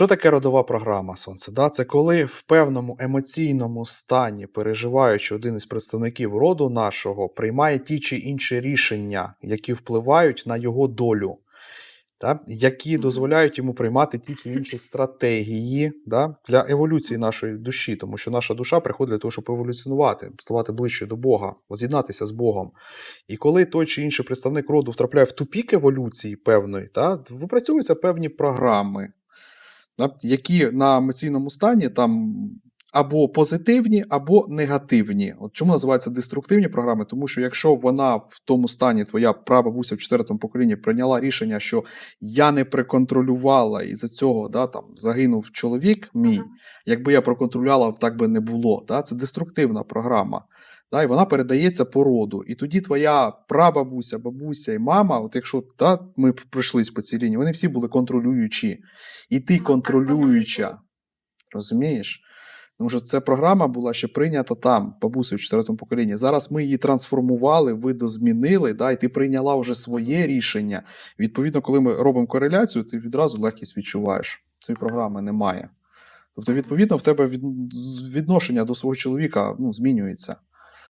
Що таке родова програма сонце? Да? Це коли в певному емоційному стані, переживаючи один із представників роду нашого, приймає ті чи інші рішення, які впливають на його долю, да? які дозволяють йому приймати ті чи інші стратегії да? для еволюції нашої душі, тому що наша душа приходить для того, щоб еволюціонувати, ставати ближче до Бога, воз'єднатися з Богом. І коли той чи інший представник роду втрапляє в тупік еволюції певної, да? випрацьовуються певні програми які на емоційному стані там або позитивні, або негативні. От чому називаються деструктивні програми? Тому що якщо вона в тому стані, твоя прабабуся в четвертому поколінні прийняла рішення, що я не приконтролювала, і за цього да, там, загинув чоловік мій, якби я проконтролювала, так би не було. Да? Це деструктивна програма. Да, і вона передається по роду. І тоді твоя прабабуся, бабуся і мама, от якщо да, ми пройшлись по цій лінії, вони всі були контролюючі. І ти контролююча. Розумієш? Тому що ця програма була ще прийнята там, бабусею в четвертому поколінні. Зараз ми її трансформували, видозмінили, да, і ти прийняла вже своє рішення. Відповідно, коли ми робимо кореляцію, ти відразу легкість відчуваєш. Цієї програми немає. Тобто, відповідно, в тебе відношення до свого чоловіка ну, змінюється.